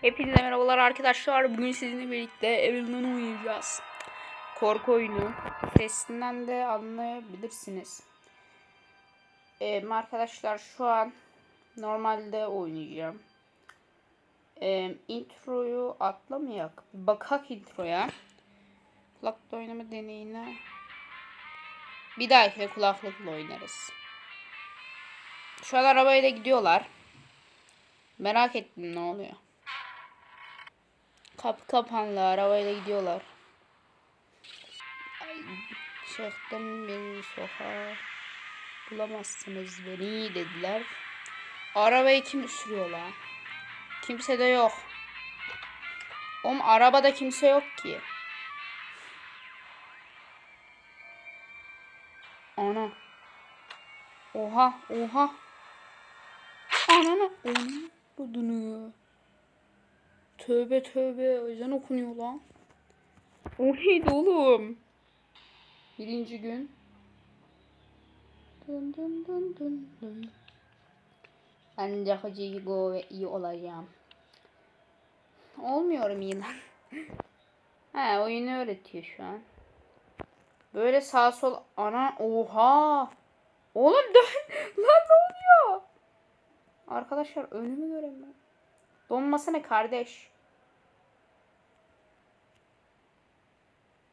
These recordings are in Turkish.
Hepinize merhabalar arkadaşlar. Bugün sizinle birlikte Evelyn oynayacağız. Korku oyunu. Sesinden de anlayabilirsiniz. Ee, arkadaşlar şu an normalde oynayacağım. Ee, introyu atlamayak. Bakak introya. Kulaklıkla oynama deneyine. Bir dahaki kulaklıkla oynarız. Şu an arabayla gidiyorlar. Merak ettim ne oluyor. Kapı kapanlı arabayla gidiyorlar. Ay, çıktım bir sokağa. Bulamazsınız beni dediler. Arabayı kim sürüyor lan? Kimse de yok. Oğlum arabada kimse yok ki. Ana. Oha oha. Anana. Onun budunu. Tövbe tövbe. Ezan okunuyor lan. O neydi oğlum? Birinci gün. Dın dın dın dın dın. Ben Jacoji Go ve iyi olacağım. Olmuyorum iyi lan. He oyunu öğretiyor şu an. Böyle sağ sol ana oha. Oğlum dön. lan ne oluyor? Arkadaşlar önümü göremiyorum. Donmasana kardeş.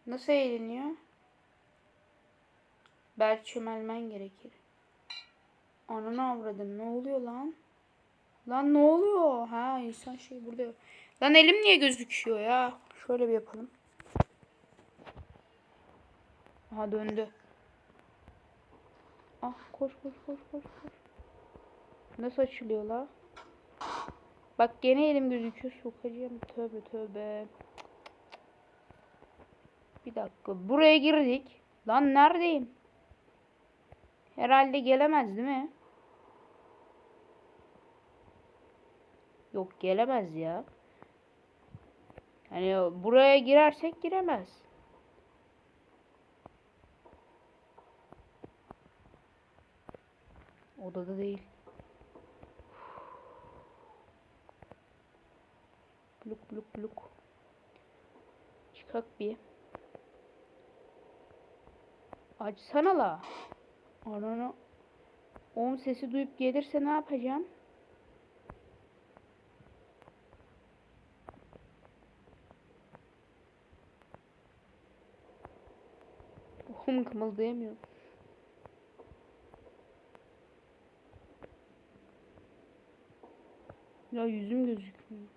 Nasıl eğleniyor? Belki çömelmen gerekir. Ananı avradım. Ne oluyor lan? Lan ne oluyor? Ha insan şey burada. Lan elim niye gözüküyor ya? Şöyle bir yapalım. Aha döndü. Ah koş koş koş koş koş. Nasıl açılıyor la? Bak gene elim gözüküyor sokacağım. Tövbe tövbe. Bir dakika. Buraya girdik. Lan neredeyim? Herhalde gelemez değil mi? Yok gelemez ya. Yani buraya girersek giremez. Odada değil. Bluk bluk bluk. Çıkak bir. Açsana la. Ananı. Oğlum sesi duyup gelirse ne yapacağım? Oğlum kımıldayamıyorum. Ya yüzüm gözükmüyor.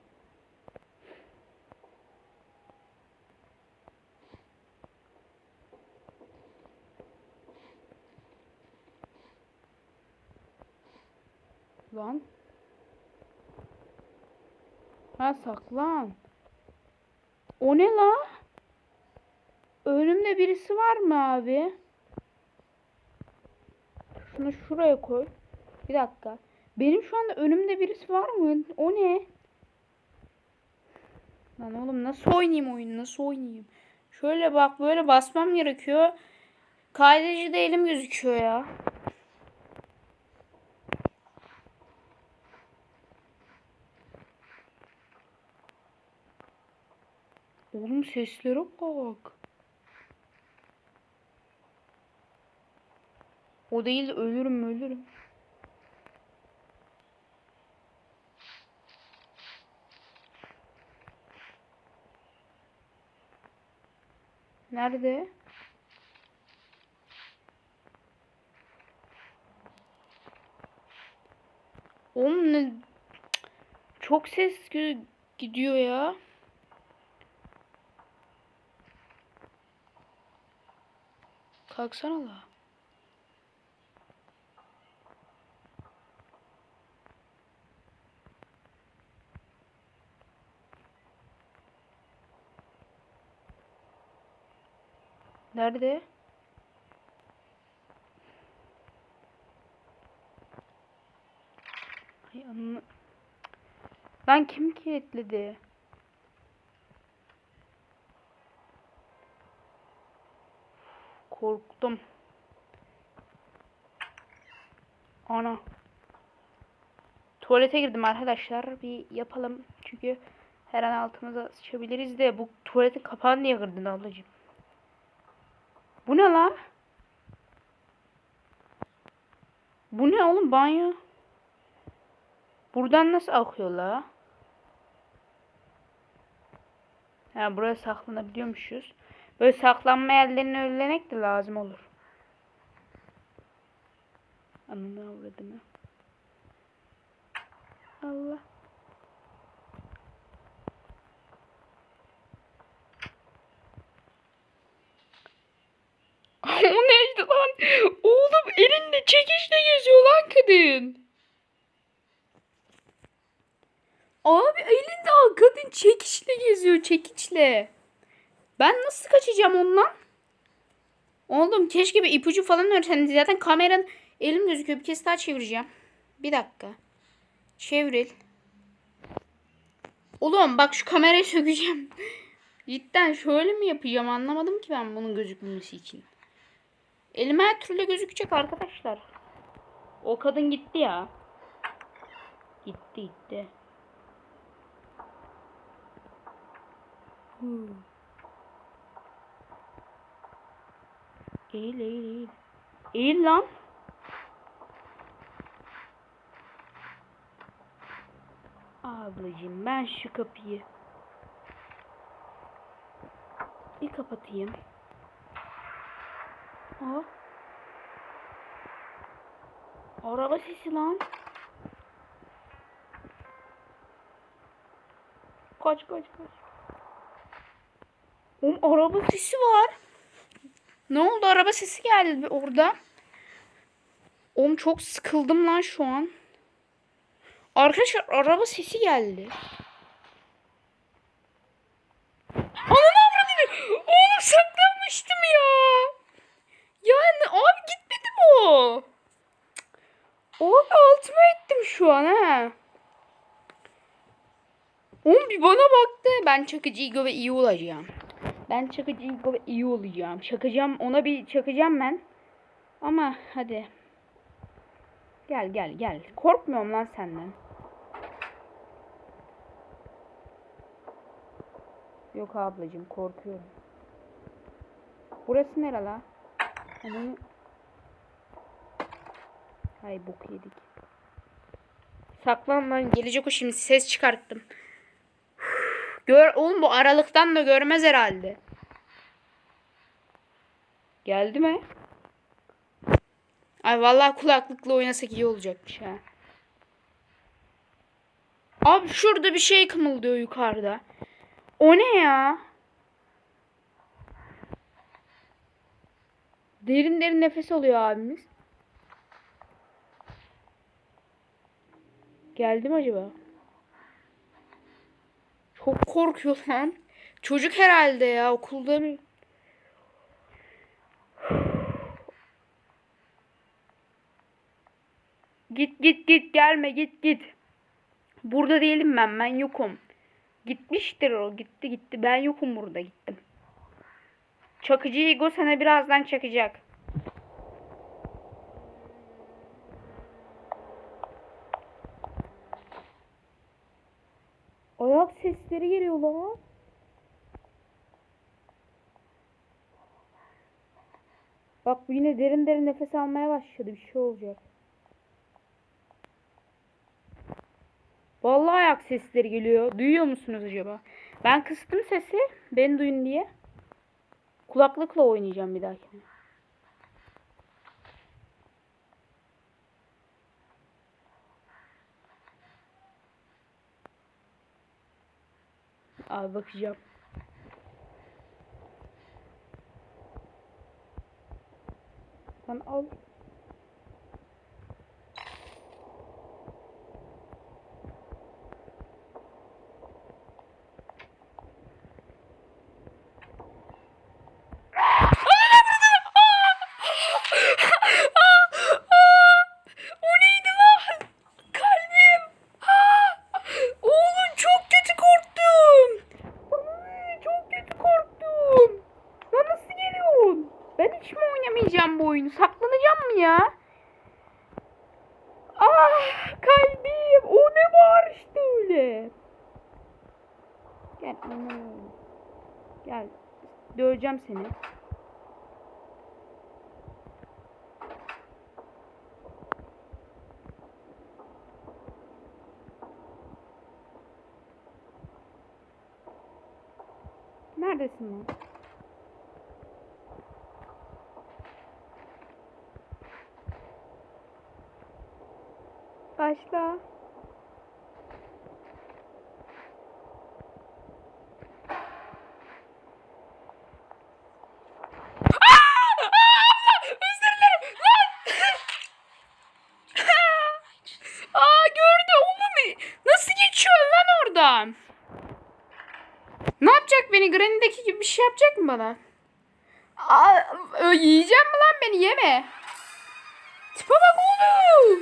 Lan. Ha saklan. O ne la? Önümde birisi var mı abi? Şunu şuraya koy. Bir dakika. Benim şu anda önümde birisi var mı? O ne? Lan oğlum nasıl oynayayım oyunu? Nasıl oynayayım? Şöyle bak böyle basmam gerekiyor. Kaydedici de elim gözüküyor ya. Oğlum seslere bak. O değil de ölürüm ölürüm. Nerede? Oğlum ne? Çok ses gidiyor ya. Kalksana la. Nerede? Ay anla... Ben kim kilitledi? Korktum. Ana. Tuvalete girdim arkadaşlar. Bir yapalım. Çünkü Her an altımıza sıçabiliriz de bu tuvaletin kapağını niye kırdın ablacığım? Bu ne la? Bu ne oğlum banyo? Buradan nasıl akıyor la? Ha buraya saklanabiliyormuşuz. Böyle saklanma yerlerine önlemek de lazım olur. Ananı avradını. Allah. o neydi lan? Oğlum elinde çekişle geziyor lan kadın. Abi elinde kadın çekişle geziyor çekiçle. Ben nasıl kaçacağım ondan? Oğlum keşke bir ipucu falan öğrenseniz. Zaten kameranın elim gözüküyor. Bir kez daha çevireceğim. Bir dakika. Çevril. Oğlum bak şu kamerayı sökeceğim. Cidden şöyle mi yapacağım anlamadım ki ben bunun gözükmesi için. Elime her türlü gözükecek arkadaşlar. O kadın gitti ya. Gitti gitti. Hmm. Eğil eğil eğil. Eğil lan. Ablacığım ben şu kapıyı bir kapatayım. Aa. Araba sesi lan. Kaç kaç kaç. Oğlum araba sesi var. Ne oldu araba sesi geldi orada. Oğlum çok sıkıldım lan şu an. Arkadaşlar araba sesi geldi. Ananı avradını. Oğlum saklanmıştım ya. Yani abi gitmedi mi o? Abi altıma ettim şu an ha. Oğlum bir bana baktı. Ben çakıcı Igo ve iyi olacağım. Ben çakıcı iyi olacağım. Çakacağım ona bir çakacağım ben. Ama hadi. Gel gel gel. Korkmuyorum lan senden. Yok ablacığım korkuyorum. Burası nere la? Hani... Hay bok yedik. Saklan lan gelecek o şimdi ses çıkarttım. Gör oğlum bu aralıktan da görmez herhalde. Geldi mi? Ay vallahi kulaklıkla oynasak iyi olacakmış ha. Abi şurada bir şey kımıldıyor yukarıda. O ne ya? Derin derin nefes alıyor abimiz. Geldi mi acaba? Çok korkuyor lan. Çocuk herhalde ya okulda mı? Git git git gelme git git. Burada değilim ben ben yokum. Gitmiştir o gitti gitti ben yokum burada gittim. Çakıcı Igo sana birazdan çakacak. Ayak sesleri geliyor lan. Bak bu yine derin derin nefes almaya başladı. Bir şey olacak. Vallahi ayak sesleri geliyor. Duyuyor musunuz acaba? Ben kıstım sesi. Beni duyun diye. Kulaklıkla oynayacağım bir dahakine. Abi bakacağım. Sen al. O neydi lan? Kalbim. Oğlum çok kötü korktum. Ay, çok kötü korktum. Lan nasıl geliyorsun? Ben hiç mi oynamayacağım bu oyunu? Saklanacağım Gel öyle. Gel. Döveceğim seni. Neredesin lan? Başla. Özür dilerim. Lan! Aa gördü oğlum. Nasıl geçiyor oradan? Ne yapacak beni? Granny'deki gibi bir şey yapacak mı bana? Aa, yiyeceğim mi lan beni? Yeme. Tipe bak oğlum.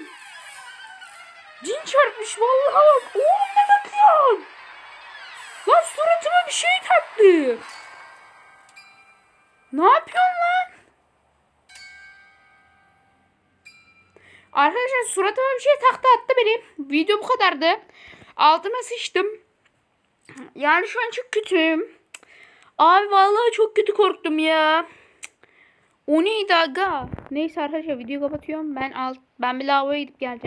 Cin çarpmış vallahi bak. Oğlum ne yapıyorsun? Lan suratıma bir şey taktı. Ne yapıyorsun lan? Arkadaşlar suratıma bir şey taktı attı benim. Video bu kadardı. Altıma sıçtım. Yani şu an çok kötüyüm. Abi vallahi çok kötü korktum ya. O neydi aga? Neyse arkadaşlar videoyu kapatıyorum. Ben alt ben bir lavaboya gidip geleceğim.